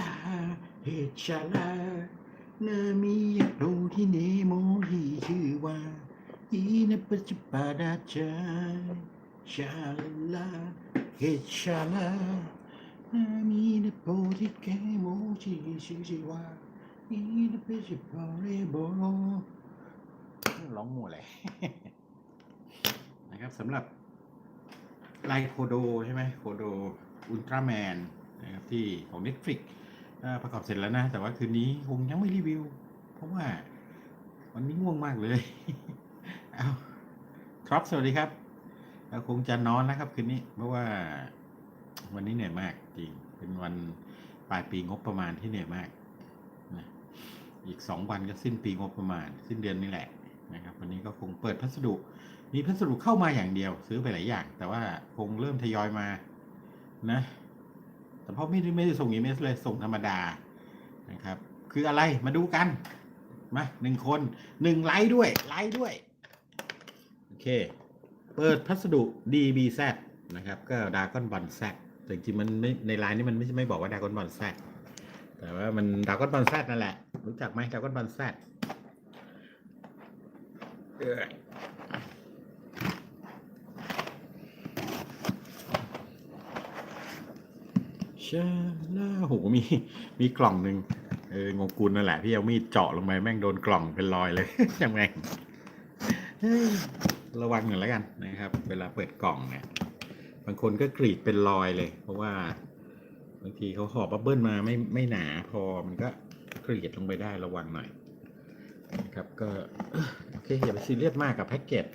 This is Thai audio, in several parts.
ลาเฮชาลานามีโรที่เนโมที่ชื่อว่าอีนปัจจุปาดาจาชาลาเฮชาลานามีนปโปที่เกโมที่ชื่อว่าอีนปัจจุปาเรโบร้องมั่เลยนะครับสำหรับไลโคโดใช่ไหมโคโดอุลตร้าแมน นะครับที่ของ Netflix ประกอบเสร็จแล้วนะ แต่ว่าคืนนี้คงยังไม่รีวิว เพราะว่าวันนี้ง่วงมากเลย เอาครับสวัสดีครับคงจะนอนแล้วครับคืนนี้ เพราะว่าวันนี้เหนื่อยมากจริง เป็นวันปลายปีงบประมาณที่เหนื่อยมากนะอีกสองวันก็สิ้นปีงบประมาณ สิ้นเดือนนี่แหละนะครับวันนี้ก็คงเปิดพัสดุ มีพัสดุเข้ามาอย่างเดียว ซื้อไปหลายอย่าง แต่ว่าคงเริ่มทยอยมานะ แต่พราะไม่ได้ไม่ได้ส่งอีเมลเลยส่งธรรมดานะครับ คืออะไรมาดูกัน มาหนึ่งคนหนึ่งไลค์ด้วยไลค์ด้วย โอเค เปิดพัสดุ DBZ นะครับ ก็ดากอนบอลแซแต่จริงๆมันไม่ในไลน์นี้มันไม่ไม่บอกว่าดากอนบอลแซกแต่ว่ามันดากอนบอลแซกนั่นแหละ รู้จักไหมดากอนบอลแซเออ ชาลาโหมี มีกล่องหนึ่งเอองงกุลนั่นแหละที่เอามีดเจาะลงไปแม่งโดนกล่องเป็นรอยเลย ยังไงระวังหน่อยแล้วกันนะครับ เวลาเปิดกล่องเนี่ย บางคนก็กรีดเป็นรอยเลย เพราะว่าบางทีเขาห่อบับเบิ้ลมาไม่ไม่หนาพอมันก็กรีดลงไปได้ระวังหน่อยนะครับก็โอเคอย่าไปซีเรียสมากกับแพ็กเกจ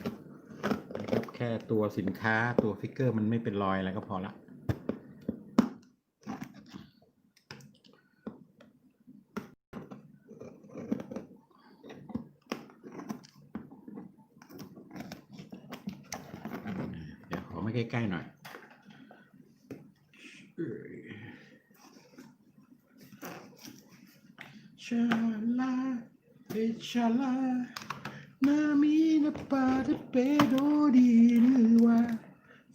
นะครับแค่ตัวสินค้าตัวฟิกเกอร์มันไม่เป็นรอยอะไรก็พอละ เดี๋ยวขอมา ใกล้ๆหน่อยชาลาเอชาลานามีนาปาเดเปโดดีหรือว่า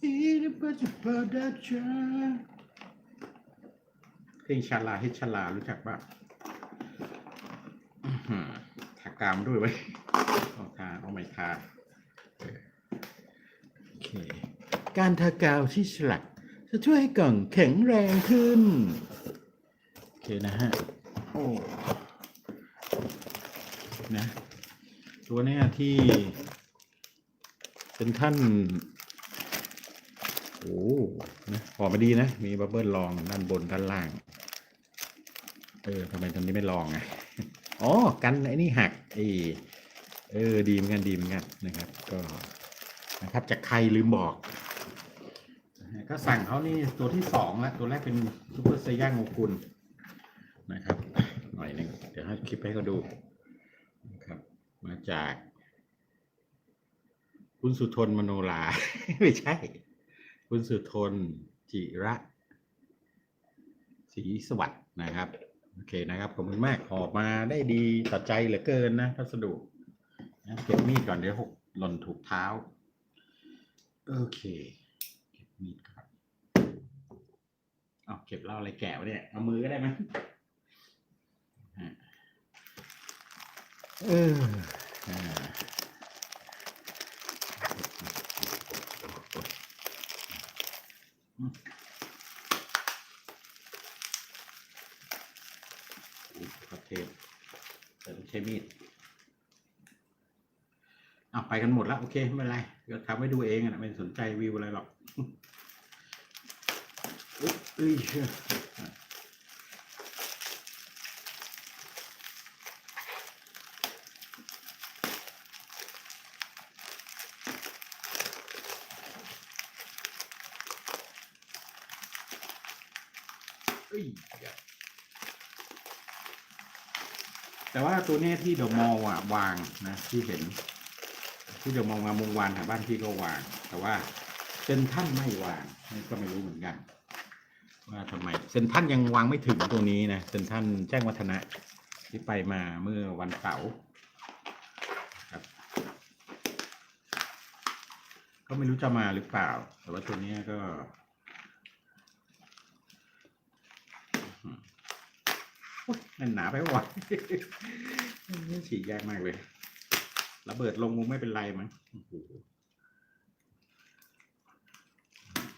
อีนาปาจะปาดาจาเพลงชาลาให้ชาลารู้จักป่ะอื้อหือทากามด้วยไว้ยเอาทาเอาไม่ทาเออโอเค การทากาวที่ฉลัก จะช่วยให้กล่องแข็งแรงขึ้น โอเคนะฮะ โอ้นะตัวเนี้ยที่เป็นท่าน โอ้นะออกมาดีนะ มีบับเบิลลองด้านบนด้านล่าง เออทำไมตอนนี้ไม่ลองไงอ๋อ กันไอ้นี่หักไอเออ ดีเหมือนกัน ดีเหมือนกันนะครับ ก็นะครับ จากใครลืมบอก ก็สั่งเขานี่ตัวที่สองแล้วตัวแรกเป็นซูเปอร์ไซย่างโงกุลนะครับ หน่อยหนึ่งเดี๋ยวให้คลิปให้เขาดูนะครับ มาจาก คุณสุทนมโนลา ไม่ใช่ คุณสุทนจิระศรีสวัสด์นะครับ โอเคนะครับ ขอบคุณมากออกมาได้ดีต่อใจเหลือเกินนะพัสดุนะเก็บมีดก่อนเดี๋ยวหกหล่นถูกเท้า โอเค มีดก่อนเอาเก็บเล้าอะไรแกะวะเนี่ย เอามือก็ได้ไหมเอออ่าอืมอุ๊ยขอเทปแต่ต้องใช้มีดเอาไปกันหมดแล้ว โอเค ไม่เป็นไรก็ทำให้ดูเองอะนะไม่สนใจวิวอะไรหรอก อุ๊ยเอ้ยเชื่อเอ้ยแต่ว่าตัวเนี้ยที่เดอะมอลล์อะวางนะที่เห็น ที่เดอะมอลล์งามวงวานแถวบ้านพี่ก็วาง แต่ว่าเซนท่านไม่วางนี่ก็ไม่รู้เหมือนกัน ว่าทำไมเซนท่านยังวางไม่ถึงตรงนี้นะเซนท่านแจ้งวัฒนะที่ไปมาเมื่อวันเสาร์ครับ ก็ไม่รู้จะมาหรือเปล่า แต่ว่าตัวนี้ก็โอ๊ยมันหนาไปหวะฉีกยากมากเลยระเบิดลงมุมไม่เป็นไรมั้งโอ้โห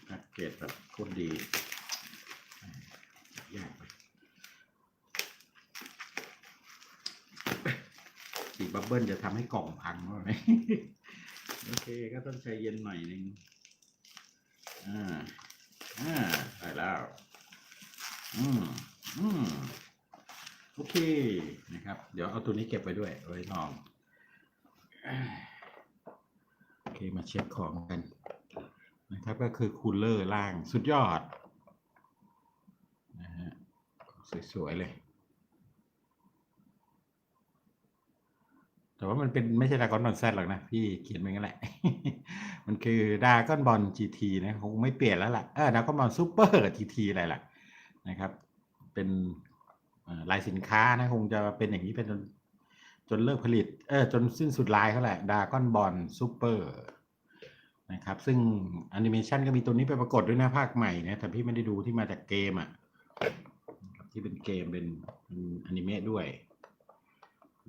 แพ็กเกจแบบโคตรดี ยากไปฉีกบับเบิ้ลจะทำให้กล่องพังหรือไหมโอเค ก็ต้องใจเย็นหน่อยหนึงอ่าอ่าได้แล้ว อืมอืมโอเคนะครับ เดี๋ยวเอาตัวนี้เก็บไว้ด้วยเอาไว้ลองโอเคมาเช็คของกันนะครับก็คือคูลเลอร์ล่างสุดยอด สวยๆเลย แต่ว่ามันเป็นไม่ใช่ดากอนบอลแซดหรอกนะพี่เขียนไปงั้นแหละ มันคือดากอนบอลจีทีนะคงไม่เปลี่ยนแล้วล่ะเออดากอนบอลซูเปอร์จีทีอะไรล่ะนะครับ เป็นลายสินค้านะคงจะเป็นอย่างนี้เป็นจนจนเลิกผลิตเออจนสิ้นสุดลายเขาแหละดากอนบอลซูเปอร์นะครับซึ่งแอนิเมชันก็มีตัวนี้ไปปรากฏด้วยนะภาคใหม่นะแต่พี่ไม่ได้ดูที่มาจากเกมอะ ที่เป็นเกมเป็นอนิเมะด้วย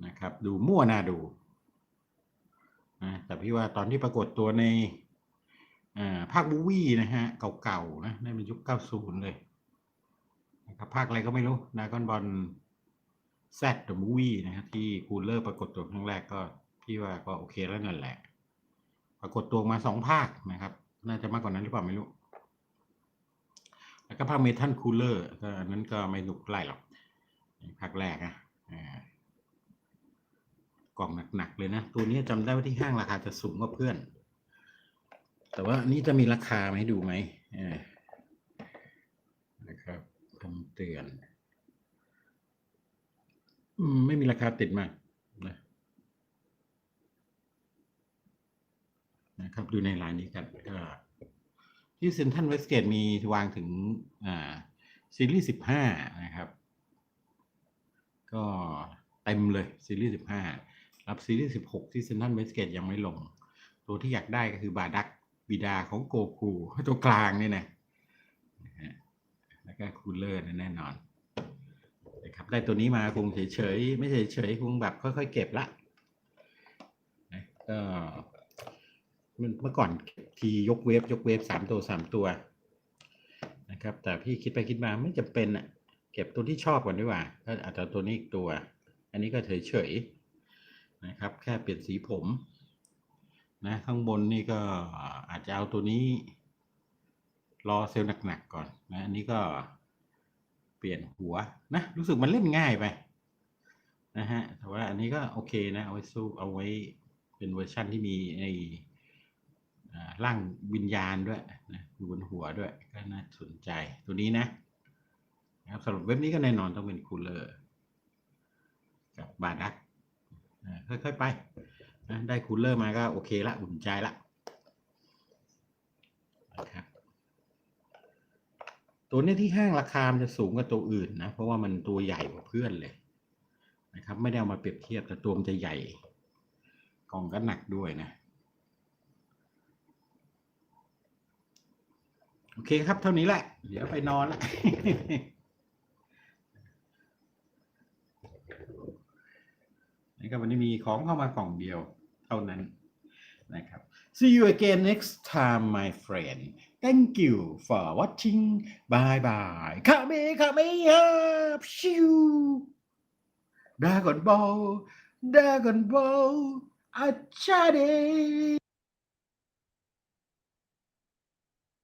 นะครับ ดูมั่วน่าดูนะแต่พี่ว่าตอนที่ปรากฏตัวในภาคบูวี่นะฮะ เก่าๆนะนั่นเป็นยุค 90 เลยนะครับภาคอะไรก็ไม่รู้ดากอนบอลแซดเดอะมูวี่นะครับที่คูลเลอร์ปรากฏตัวครั้งแรกก็พี่ว่าก็โอเคแล้วนั่นแหละ ปรากฏตัวมาสองภาคนะครับ น่าจะมากกว่านั้นหรือเปล่าไม่รู้ แล้วก็ภาคเมทัลคูลเลอร์ก็อันนั้นก็ไม่หนุกไล่หรอกภาคแรกนะกล่องหนักๆเลยนะ ตัวนี้จำได้ว่าที่ห้างราคาจะสูงกว่าเพื่อน แต่ว่านี่จะมีราคามาให้ดูไหมนะครับคำเตือนอืมไม่มีราคาติดมานะนะครับ ดูในรายนี้กันก็ ที่เซนทรัลเวสเกตมีวางถึงอ่าซีรีส์สิบห้านะครับ ก็เต็มเลยซีรีส์สิบห้ารับซีรีส์สิบหกที่เซนทรัลเวสเกตยังไม่ลง ตัวที่อยากได้ก็คือบาดักบิดาของโกคูตัวกลางเนี่ยนะแล้วก็คูลเลอร์แน่นอนนะครับได้ตัวนี้มาคงเฉยๆ ไม่เฉยๆ คงแบบค่อยๆ เก็บละนะก็เมื่อก่อน ทียกเวฟยกเวฟสามตัวสามตัวนะครับ แต่พี่คิดไปคิดมาไม่จำเป็นอะเก็บตัวที่ชอบก่อนดีกว่าก็อาจจะตัวนี้อีกตัว อันนี้ก็เฉยๆนะครับ แค่เปลี่ยนสีผมนะข้างบนนี่ก็อาจจะเอาตัวนี้ รอเซลล์หนักๆก่อนนะอันนี้ก็เปลี่ยนหัวนะรู้สึกมันเล่นง่ายไปนะฮะแต่ว่าอันนี้ก็โอเคนะเอาไว้สู้เอาไว้เป็นเวอร์ชั่นที่มีไอ ร่างวิญญาณด้วยนะอยู่บนหัวด้วยก็น่าสนใจตัวนี้นะนะครับสำหรับเว็บนี้ก็แน่นอนต้องเป็นคูลเลอร์กับบาดักค่อยๆไปนะได้คูลเลอร์มาก็โอเคละอุ่นใจละนะครับตัวนี้ที่ห้างราคามันจะสูงกว่าตัวอื่นนะเพราะว่ามันตัวใหญ่กว่าเพื่อนเลยนะครับ ไม่ได้เอามาเปรียบเทียบแต่ตัวมันจะใหญ่กล่องก็หนักด้วยนะ โอเคครับ เท่านี้แหละ เดี๋ยวไปนอนละนะครับวันนี้มีของเข้ามากล่องเดียวเท่านั้นนะครับ see you again next time my friend thank you for watching bye bye คาเมคาเมฮะชิวดากอนบอลดากอนบอลอาชาเด